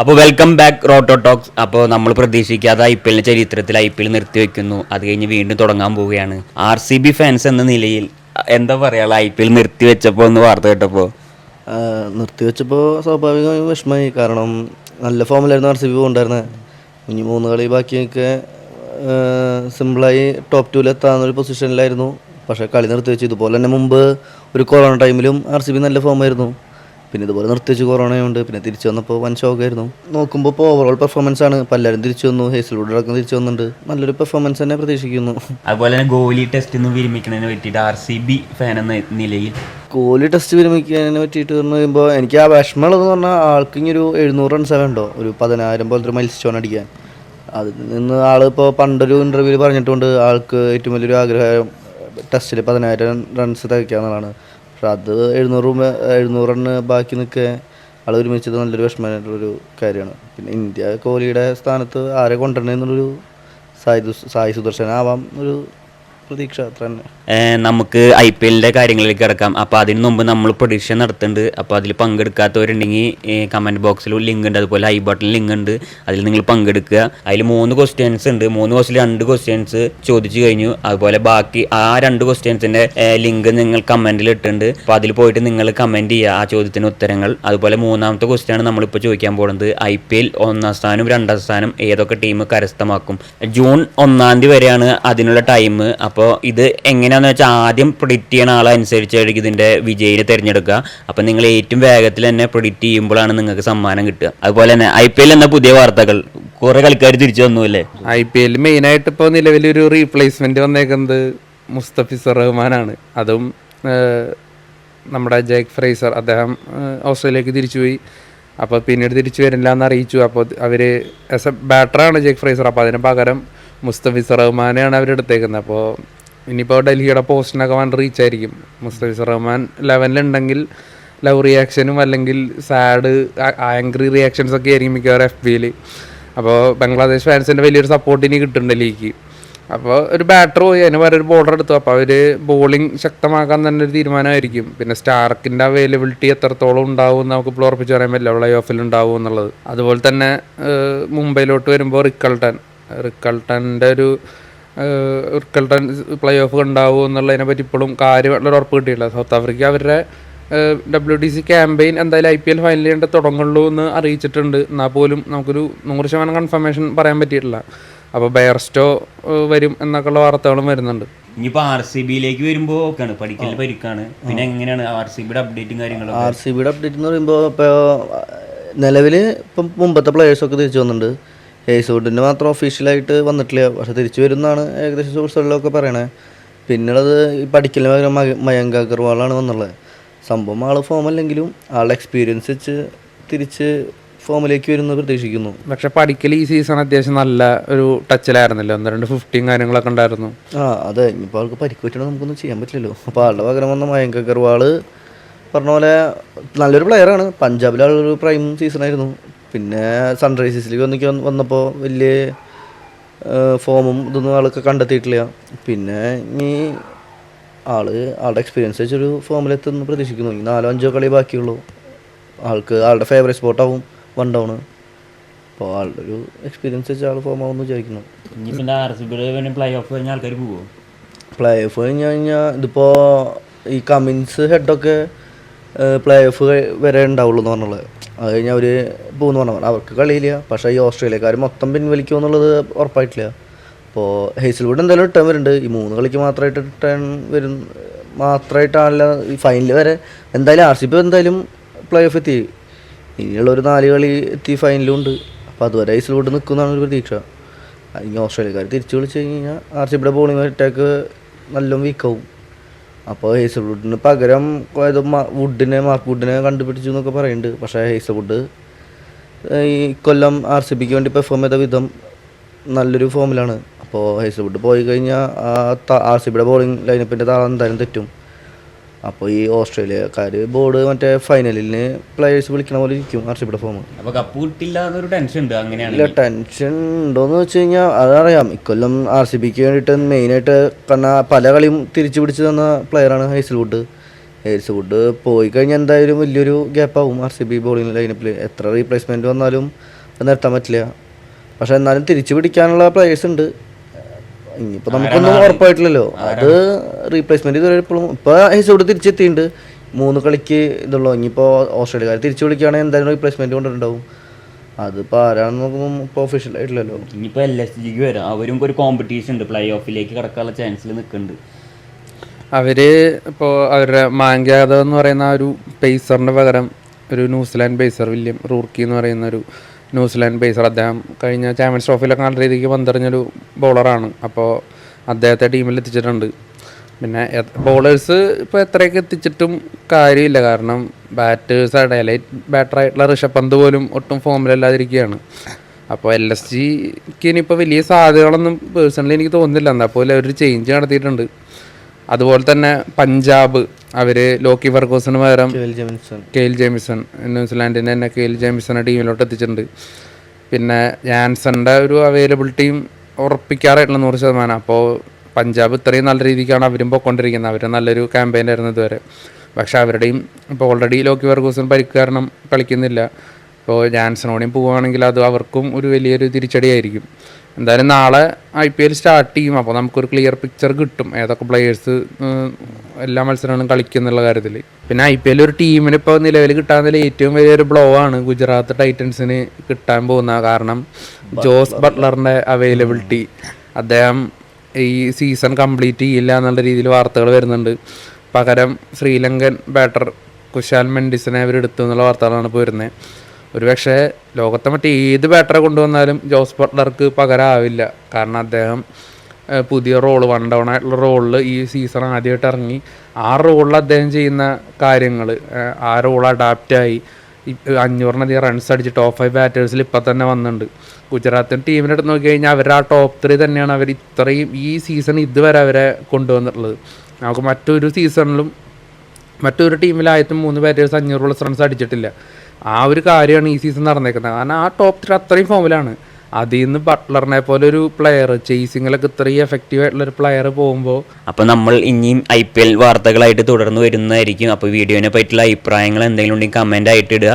അപ്പോൾ welcome back റോട്ടോ talks അപ്പോൾ നമ്മൾ പ്രതീക്ഷിക്കാതെ ഐ പി എൽ ചരിത്രത്തിൽ ഐ പി എൽ നിർത്തിവെക്കുന്നു. അത് കഴിഞ്ഞ് വീണ്ടും തുടങ്ങാൻ പോവുകയാണ്. ആർ സി ബി ഫാൻസ് എന്ന നിലയിൽ എന്താ പറയുക ഐ പി എൽ നിർത്തിവെച്ചപ്പോൾ ഒന്ന് വാർത്ത കേട്ടപ്പോൾ നിർത്തിവെച്ചപ്പോൾ സ്വാഭാവികമായും വിഷമമായി കാരണം നല്ല ഫോമിലായിരുന്നു ആർ സി ബി കൊണ്ടുവരുന്നത്. ഇനി മൂന്ന് കളി ബാക്കിയൊക്കെ സിമ്പിളായി ടോപ്പ് ഒരു പൊസിഷനിലായിരുന്നു പക്ഷേ കളി നിർത്തിവെച്ചു. ഇതുപോലെ തന്നെ മുമ്പ് ഒരു കൊറോണ ടൈമിലും ആർ സി ബി നല്ല ഫോമായിരുന്നു പിന്നെ ഇതുപോലെ നിർത്തിച്ച് കൊറോണയുണ്ട് പിന്നെ തിരിച്ചു വന്നപ്പോൾ വൻ ഷോക്കായിരുന്നു നോക്കുമ്പോൾ ഇപ്പോൾ ഓവറോൾ പെർഫോമൻസ് ആണ്. പലരും തിരിച്ചു വന്നു. ഹേസൽവുഡ് അടക്കം തിരിച്ചു വന്നിട്ടുണ്ട്. നല്ലൊരു പെർഫോമൻസ് തന്നെ പ്രതീക്ഷിക്കുന്നു. അതുപോലെ തന്നെ ഗോലി ടെസ്റ്റ് നിന്ന് വിരമിക്കുന്നതിനെ പറ്റിയിട്ട് ആർ സി ബി ഫാൻ എന്ന നിലയിൽ. കോഹ്ലി ടെസ്റ്റ് വിരമിക്കുന്നതിനെ പറ്റിയിട്ട് പറഞ്ഞു കഴിയുമ്പോൾ എനിക്ക് ആ വിഷമമുള്ളതെന്ന് പറഞ്ഞാൽ ആൾക്ക് ഇനി ഒരു എഴുന്നൂറ് റൺസ് വേണ്ടോ ഒരു പതിനായിരം പോലത്തെ ഒരു മൈൽ സ്റ്റോൺ അടിക്കാൻ. അതിൽ നിന്ന് ആൾ ഇപ്പോൾ പണ്ടൊരു ഇന്റർവ്യൂവിൽ പറഞ്ഞിട്ടുണ്ട് ആൾക്ക് ഏറ്റവും വലിയൊരു ആഗ്രഹം ടെസ്റ്റിൽ പതിനായിരം റൺസ് തികയ്ക്കാന്നുള്ളതാണ് പക്ഷെ അത് എഴുന്നൂറ് എഴുന്നൂറെണ്ണ എഴുന്നൂറ് റണ്ണ് ബാക്കി നിൽക്കുക ആൾ ഒരുമിച്ചത് നല്ലൊരു വിഷമമായിട്ടുള്ളൊരു കാര്യമാണ്. പിന്നെ ഇന്ത്യ കോഹ്ലിയുടെ സ്ഥാനത്ത് ആരെ കൊണ്ടുവരണമെന്നുള്ളൊരു സായി സായി സുദർശൻ ആവാം ഒരു പ്രതീക്ഷ അത്ര തന്നെ. നമുക്ക് ഐ പി എല്ലിന്റെ കാര്യങ്ങളിലേക്ക് കിടക്കാം. അപ്പോൾ അതിന് മുമ്പ് നമ്മൾ പ്രൊഡിക്ഷൻ നടത്തുന്നുണ്ട്. അപ്പോൾ അതിൽ പങ്കെടുക്കാത്തവരുണ്ടെങ്കിൽ കമന്റ് ബോക്സിൽ ലിങ്ക് ഉണ്ട്. അതുപോലെ ഐ ബട്ടണിൽ ലിങ്ക് ഉണ്ട്. അതിൽ നിങ്ങൾ പങ്കെടുക്കുക. അതിൽ മൂന്ന് ക്വസ്റ്റ്യൻസ് ഉണ്ട്. മൂന്ന് ക്വസ്റ്റ്യൻ രണ്ട് ക്വസ്റ്റ്യൻസ് ചോദിച്ചു കഴിഞ്ഞു. അതുപോലെ ബാക്കി ആ രണ്ട് ക്വസ്റ്റ്യൻസിന്റെ ലിങ്ക് നിങ്ങൾ കമന്റിൽ ഇട്ടിട്ടുണ്ട്. അപ്പോൾ അതിൽ പോയിട്ട് നിങ്ങൾ കമന്റ് ചെയ്യുക. ആ ചോദ്യത്തിന് ഉത്തരങ്ങൾ. അതുപോലെ മൂന്നാമത്തെ ക്വസ്റ്റ്യൻ ആണ് നമ്മളിപ്പോൾ ചോദിക്കാൻ പോകുന്നത്. ഐ പി എൽ ഒന്നാം സ്ഥാനം രണ്ടാം സ്ഥാനം ഏതൊക്കെ ടീം കരസ്ഥമാക്കും? ജൂൺ ഒന്നാം തീയതി വരെയാണ് അതിനുള്ള ടൈം അപ്പോൾ ഇത് എങ്ങനെയാണെന്ന് വെച്ചാൽ ആദ്യം പ്രൊഡിക്റ്റ് ചെയ്യണ ആളനുസരിച്ചായിരിക്കും ഇതിന്റെ വിജയിനെ തിരഞ്ഞെടുക്കുക. അപ്പോൾ നിങ്ങൾ ഏറ്റവും വേഗത്തിൽ തന്നെ പ്രൊഡിക്റ്റ് ചെയ്യുമ്പോഴാണ് നിങ്ങൾക്ക് സമ്മാനം കിട്ടുക. അതുപോലെ തന്നെ ഐ പി എൽ എന്ന പുതിയ വാർത്തകൾ. കുറേ കളിക്കാർ തിരിച്ചു വന്നു അല്ലേ? ഐ പി എല്ലിൽ മെയിനായിട്ട് ഇപ്പോൾ നിലവിലൊരു റീപ്ലേസ്മെന്റ് വന്നേക്കുന്നത് മുസ്തഫിസർ റഹ്മാനാണ് അതും നമ്മുടെ ജേക്ക് ഫ്രൈസർ അദ്ദേഹം ഓസ്ട്രേലിയക്ക് തിരിച്ചുപോയി. അപ്പോൾ പിന്നീട് തിരിച്ചു വരില്ല എന്ന് അറിയിച്ചു അപ്പോൾ അവർ ആസ് എ ബാറ്ററാണ് ജേക്ക് ഫ്രൈസർ. അപ്പോൾ അതിന് പകരം മുസ്തഫിസർ റഹ്മാനെയാണ് അവരെടുത്തേക്കുന്നത് അപ്പോൾ ഇനിയിപ്പോൾ ഡൽഹിയുടെ പോസ്റ്റിനൊക്കെ വൺ റീച്ച് ആയിരിക്കും. മുസ്തഫിസ് റഹ്മാൻ ലെവനിലുണ്ടെങ്കിൽ ലവ് റിയാക്ഷനും അല്ലെങ്കിൽ സാഡ് ആംഗ്രി റിയാക്ഷൻസ് ഒക്കെ ആയിരിക്കും മിക്കവാറും എഫ് ബിയിൽ അപ്പോൾ ബംഗ്ലാദേശ് ഫാൻസിന്റെ വലിയൊരു സപ്പോർട്ട് ഇനി കിട്ടുന്നുണ്ട് ലീഗ് അപ്പോൾ ഒരു ബാറ്റർ പോയി അതിന് വേറെ ഒരു ബോർഡർ എടുത്തു. അപ്പോൾ അവർ ബോളിംഗ് ശക്തമാക്കാൻ തന്നെ ഒരു തീരുമാനമായിരിക്കും. പിന്നെ സ്റ്റാർക്കിന്റെ അവൈലബിലിറ്റി എത്രത്തോളം ഉണ്ടാവും എന്ന് നമുക്ക് ഇപ്പോൾ ഉറപ്പിച്ച് പറയാൻ പറ്റില്ല. പ്ലേ ഓഫിൽ ഉണ്ടാവും എന്നുള്ളത്. അതുപോലെ തന്നെ മുംബൈയിലോട്ട് വരുമ്പോൾ റിക്കൾട്ടൻ റിക്കൾട്ടന്റെ ഒരു റിക്കൾട്ടൻ പ്ലേ ഓഫ് ഉണ്ടാവും എന്നുള്ളതിനെ പറ്റി ഇപ്പോഴും കാര്യമായിട്ടുള്ള ഉറപ്പ് കിട്ടിയില്ല സൗത്ത് ആഫ്രിക്ക അവരുടെ ഡബ്ല്യു ഡി സി ക്യാമ്പയിൻ എന്തായാലും ഐ പി എൽ ഫൈനൽ ചെയ്യേണ്ട തുടങ്ങുള്ളൂ എന്ന് അറിയിച്ചിട്ടുണ്ട്. എന്നാൽ പോലും നമുക്കൊരു നൂറ് ശതമാനം കൺഫർമേഷൻ പറയാൻ പറ്റിയിട്ടില്ല. അപ്പോൾ ബെയർസ്റ്റോ വരും എന്നൊക്കെയുള്ള വാർത്തകളും വരുന്നുണ്ട്. ഇനിയിപ്പോൾ ആർ സി ബിയിലേക്ക് വരുമ്പോൾ ഒക്കെയാണ് പഠിക്കൽ പരിക്കാണ്. പിന്നെ എങ്ങനെയാണ് ആർ സി ബിയുടെ അപ്ഡേറ്റും കാര്യങ്ങളും ആർ സി ബിയുടെ അപ്ഡേറ്റ് എന്ന് പറയുമ്പോൾ ഇപ്പോൾ നിലവിൽ ഇപ്പം മുമ്പത്തെ പ്ലേയേഴ്സൊക്കെ തിരിച്ചു വന്നിട്ടുണ്ട്. ഹേസ്വുഡിന്റെ മാത്രം ഒഫീഷ്യലായിട്ട് വന്നിട്ടില്ല. പക്ഷെ തിരിച്ചു വരുന്നതാണ് ഏകദേശം സോഴ്സുകളിലൊക്കെ പറയണേ. പിന്നുള്ളത് ഈ പഠിക്കലിന് പകരം മയ- മയങ്ക് അഗർവാളാണ് വന്നുള്ളത്. സംഭവം ആൾ ഫോമല്ലെങ്കിലും ആളുടെ എക്സ്പീരിയൻസ് വെച്ച് തിരിച്ച് ഫോമിലേക്ക് വരുന്നത് പ്രതീക്ഷിക്കുന്നു. പക്ഷെ പഠിക്കൽ ഈ സീസൺ അത്യാവശ്യം നല്ല ഒരു ടച്ചിലായിരുന്നല്ലോ ഒന്ന് രണ്ട് ഫിഫ്റ്റീൻ കാര്യങ്ങളൊക്കെ ഉണ്ടായിരുന്നു. ആ അതെ. ഇനിയിപ്പോൾ ആൾക്ക് പരിക്ക് പറ്റണം നമുക്കൊന്നും ചെയ്യാൻ പറ്റില്ലല്ലോ. അപ്പോൾ ആളുടെ പകരം വന്ന മയങ്ക അഗർവാൾ പറഞ്ഞ പോലെ നല്ലൊരു പ്ലെയറാണ് പഞ്ചാബിലെ ഒരു പ്രൈം സീസണായിരുന്നു പിന്നെ സൺറൈസേഴ്സിലേക്ക് വന്നിക്ക് വന്നപ്പോൾ വലിയ ഫോമും ഇതൊന്നും ആൾക്ക് കണ്ടെത്തിയിട്ടില്ല. പിന്നെ ഈ ആൾ ആളുടെ എക്സ്പീരിയൻസ് വെച്ചൊരു ഫോമിലെത്തുമെന്ന് പ്രതീക്ഷിക്കുന്നു. ഇനി നാലോ അഞ്ചോ കളി ബാക്കിയുള്ളൂ. ആൾക്ക് ആളുടെ ഫേവറേറ്റ് സ്പോട്ടാവും വൺ ഡൗൺ അപ്പോൾ ആളുടെ ഒരു എക്സ്പീരിയൻസ് വെച്ച് ആൾ ഫോം ആവുമെന്ന് വിചാരിക്കുന്നു. ആർ സി ബിയുടെ പ്ലേ ഓഫ് കഴിഞ്ഞാൽ ആൾക്കാർ പോകുമോ പ്ലേ ഓഫ് കഴിഞ്ഞ് കഴിഞ്ഞാൽ ഇതിപ്പോൾ ഈ കമിൻസ് ഹെഡൊക്കെ പ്ലേ ഓഫ് വരെ ഉണ്ടാവുള്ളൂ എന്ന് പറഞ്ഞുള്ളത്. അത് കഴിഞ്ഞ് അവർ പോകുന്നു പറഞ്ഞു. അവർക്ക് കളിയില്ല. പക്ഷേ ഈ ഓസ്ട്രേലിയക്കാർ മൊത്തം പിൻവലിക്കുമോ എന്നുള്ളത് ഉറപ്പായിട്ടില്ല. അപ്പോൾ ഹേസിൽവുഡ് എന്തായാലും റിട്ടേൺ വരുന്നുണ്ട്. ഈ മൂന്ന് കളിക്ക് മാത്രമായിട്ട് റിട്ടേൺ വരും മാത്രമായിട്ടാണല്ല ഈ ഫൈനൽ വരെ. എന്തായാലും ആർ സി ബി എന്തായാലും പ്ലേ ഓഫ് എത്തി. ഇനിയുള്ള ഒരു നാല് കളി എത്തി ഫൈനലും ഉണ്ട്. അപ്പോൾ അതുവരെ ഹേസിൽവുഡ് നിൽക്കുന്നതാണ് ഒരു പ്രതീക്ഷ. ഇനി ഓസ്ട്രേലിയക്കാർ തിരിച്ചു വിളിച്ച് കഴിഞ്ഞാൽ ആർ സി ബിയുടെ ബോളിംഗ് അറ്റാക്ക് നല്ല വീക്കാവും അപ്പോൾ ഹേസൽവുഡിന് പകരം ഏതോ വുഡിനെ മാർക്ക് വുഡിനെ കണ്ടുപിടിച്ചു എന്നൊക്കെ പറയുന്നുണ്ട്. പക്ഷേ ഹേസൽ വുഡ് ഈ കൊല്ലം ആർ സി ബിക്ക് വേണ്ടി പെർഫോം ചെയ്ത വിധം നല്ലൊരു ഫോമിലാണ് അപ്പോൾ ഹേസൽവുഡ് പോയി കഴിഞ്ഞാൽ ആ ആർ സി ബിയുടെ ബോളിംഗ് ലൈനപ്പിന്റെ താളം എന്തായാലും തെറ്റും. അപ്പോൾ ഈ ഓസ്ട്രേലിയക്കാർ ബോർഡ് മറ്റേ ഫൈനലിന് പ്ലെയേഴ്സ് വിളിക്കണ പോലെ ഇരിക്കും ആർ സി ബിയുടെ ഫോം അപ്പോൾ കപ്പ് കിട്ടില്ല എന്നൊരു ടെൻഷൻ ഉണ്ട് അങ്ങനെയാണ് ഇല്ല ടെൻഷൻ ഉണ്ടോയെന്ന് വെച്ച് കഴിഞ്ഞാൽ അതറിയാം. ഇക്കൊല്ലം ആർ സി ബിക്ക് വേണ്ടിയിട്ട് മെയിനായിട്ട് കാരണം പല കളിയും തിരിച്ചു പിടിച്ച് തന്ന പ്ലെയറാണ് ഹൈസൽവുഡ്. ഹൈസൽവുഡ് വുഡ് പോയി കഴിഞ്ഞാൽ എന്തായാലും വലിയൊരു ഗ്യാപ്പാവും ആർ സി ബി ബോളിംഗ് ലൈനപ്പിൽ എത്ര റീപ്ലേസ്മെന്റ് വന്നാലും അത് നിർത്താൻ പറ്റില്ല. പക്ഷേ എന്നാലും തിരിച്ചു പിടിക്കാനുള്ള പ്ലേയേഴ്സ് ഉണ്ട്. ഇനിയിപ്പോൾ നമുക്കൊന്നും ഉറപ്പായിട്ടില്ലല്ലോ. അത് റീപ്ലേസ്മെന്റ് ഇതുവരെ ഇപ്പോഴും ഇപ്പൊ ഹിസോഡ് തിരിച്ചെത്തിയിട്ടുണ്ട്. മൂന്ന് കളിക്ക് ഇതുള്ളൂ. ഇനിയിപ്പോൾ ഓസ്ട്രേലിയക്കാർ തിരിച്ചു വിളിക്കുകയാണെങ്കിൽ എന്തായാലും റീപ്ലേസ്മെന്റ് കൊണ്ടുണ്ടാവും അതിപ്പോൾ ആരാണെന്ന് നോക്കുമ്പോൾ ഇപ്പോൾ ഒഫീഷ്യൽ ആയിട്ടില്ലല്ലോ. ഇനിയിപ്പോൾ എൽ എസ് ജിക്ക് വരാം. അവരും ഒരു കോമ്പറ്റീഷൻ ഉണ്ട്. പ്ലേ ഓഫിലേക്ക് കടക്കാനുള്ള ചാൻസിൽ നിൽക്കുന്നുണ്ട്. അവർ ഇപ്പോ അവരുടെ മാങ്കാദവ് എന്ന് പറയുന്ന ആ ഒരു പേസറിന് പകരം ഒരു ന്യൂസിലാൻഡ് പേസർ വില്യം റൂർക്കി എന്ന് പറയുന്ന ഒരു ന്യൂസിലാൻഡ് പേസർ അദ്ദേഹം കഴിഞ്ഞ ചാമ്പ്യൻസ് ട്രോഫിയിലൊക്കെ നല്ല രീതിക്ക് പന്തെറിഞ്ഞൊരു ബോളറാണ് അപ്പോൾ അദ്ദേഹത്തെ ടീമിൽ എത്തിച്ചിട്ടുണ്ട്. പിന്നെ ബോളേഴ്സ് ഇപ്പോൾ എത്രയൊക്കെ എത്തിച്ചിട്ടും കാര്യമില്ല. കാരണം ബാറ്റേഴ്സ് ഡയലൈറ്റ് ബാറ്ററായിട്ടുള്ള ഋഷഭ് പന്ത് പോലും ഒട്ടും ഫോമിലല്ലാതിരിക്കുകയാണ് അപ്പോൾ എൽ എസ് ജിക്ക് ഇനിയിപ്പോൾ വലിയ സാധ്യതകളൊന്നും പേഴ്സണലി എനിക്ക് തോന്നുന്നില്ല. എന്നാൽ പോലും അവർ ചേഞ്ച് നടത്തിയിട്ടുണ്ട്. അതുപോലെ തന്നെ പഞ്ചാബ് അവർ ലോക്കി ഫർഗൂസിന് പകരം Kyle Jamieson. K L Jamieson ന്യൂസിലാൻഡിന്റെ തന്നെ കെ എൽ ജേമിസനെ ടീമിലോട്ട് എത്തിച്ചിട്ടുണ്ട്. പിന്നെ ജാൻസന്റെ ഒരു അവൈലബിലിറ്റിയും ഉറപ്പിക്കാറായിട്ടുള്ള നൂറ് ശതമാനം. അപ്പോൾ പഞ്ചാബ് ഇത്രയും നല്ല രീതിക്കാണ് അവരും പോയിക്കൊണ്ടിരിക്കുന്നത്. അവർ നല്ലൊരു ക്യാമ്പയിൻ ആയിരുന്നു ഇതുവരെ. പക്ഷേ അവരുടെയും ഇപ്പോൾ ഓൾറെഡി ലോക്കി ഫർഗൂസൺ പരിക്ക് കാരണം കളിക്കുന്നില്ല. ഇപ്പോൾ ജാൻസണോടെയും പോവുകയാണെങ്കിൽ അത് അവർക്കും ഒരു വലിയൊരു തിരിച്ചടിയായിരിക്കും. എന്തായാലും നാളെ ഐ പി എൽ സ്റ്റാർട്ട് ചെയ്യും. അപ്പോൾ നമുക്കൊരു ക്ലിയർ പിക്ചർ കിട്ടും. ഏതൊക്കെ പ്ലെയേഴ്സ് എല്ലാ മത്സരങ്ങളും കളിക്കുന്നുള്ള കാര്യത്തിൽ. പിന്നെ ഐ പി എൽ ഒരു ടീമിന് ഇപ്പോൾ നിലവിൽ കിട്ടാവുന്നതിൽ ഏറ്റവും വലിയൊരു ബ്ലോ ആണ് ഗുജറാത്ത് ടൈറ്റൻസിന് കിട്ടാൻ പോകുന്ന കാരണം ജോസ് ബട്ട്ലറിന്റെ അവൈലബിലിറ്റി അദ്ദേഹം ഈ സീസൺ കംപ്ലീറ്റ് ചെയ്യില്ല എന്നുള്ള രീതിയിൽ വാർത്തകൾ വരുന്നുണ്ട്. പകരം ശ്രീലങ്കൻ ബാറ്റർ കുശാൽ മെൻഡിസിനെ അവരെടുത്തു എന്നുള്ള വാർത്തകളാണ് ഇപ്പോൾ വരുന്നത്. ഒരുപക്ഷെ ലോകത്തെ മറ്റ് ഏത് ബാറ്ററെ കൊണ്ടുവന്നാലും ജോസ് ബട്ട്ലർക്ക് പകരമാവില്ല കാരണം അദ്ദേഹം പുതിയ റോൾ വൺ ഡൗൺ ആയിട്ടുള്ള റോളിൽ ഈ സീസൺ ആദ്യമായിട്ട് ഇറങ്ങി. ആ റോളിൽ അദ്ദേഹം ചെയ്യുന്ന കാര്യങ്ങൾ ആ റോൾ അഡാപ്റ്റായി അഞ്ഞൂറിനധികം റൺസ് അടിച്ച് ടോപ്പ് ഫൈവ് ബാറ്റേഴ്സിൽ ഇപ്പം തന്നെ വന്നിട്ടുണ്ട്. ഗുജറാത്തിന്റെ ടീമിനെ എടുത്ത് നോക്കി കഴിഞ്ഞാൽ അവരുടെ ആ ടോപ്പ് ത്രീ തന്നെയാണ് അവർ ഇത്രയും ഈ സീസൺ ഇതുവരെ അവരെ കൊണ്ടുവന്നിട്ടുള്ളത്. നമുക്ക് മറ്റൊരു സീസണിലും മറ്റൊരു ടീമിലായിട്ടും മൂന്ന് ബാറ്റേഴ്സ് അഞ്ഞൂറ് പ്ലസ് റൺസ് അടിച്ചിട്ടില്ല. ആ ഒരു കാര്യമാണ് ഈ സീസൺ നടന്നേക്കുന്നത്. കാരണം ആ ടോപ്പ് ത്രീ അത്രയും ഫോമിലാണ് അതിൽ നിന്ന് ബട്ട്ലറിനെ പോലെ ഒരു പ്ലെയർ ചേസിങ്ങിലൊക്കെ ഇത്രയും എഫക്റ്റീവ് ആയിട്ടുള്ള ഒരു പ്ലെയർ പോകുമ്പോൾ അപ്പോൾ നമ്മൾ ഇനിയും ഐ പി എൽ വാർത്തകളായിട്ട് തുടർന്ന് വരുന്നതായിരിക്കും. അപ്പോൾ വീഡിയോനെ പറ്റിയുള്ള അഭിപ്രായങ്ങൾ എന്തെങ്കിലും ഉണ്ടെങ്കിൽ കമന്റ് ആയിട്ട് ഇടുക.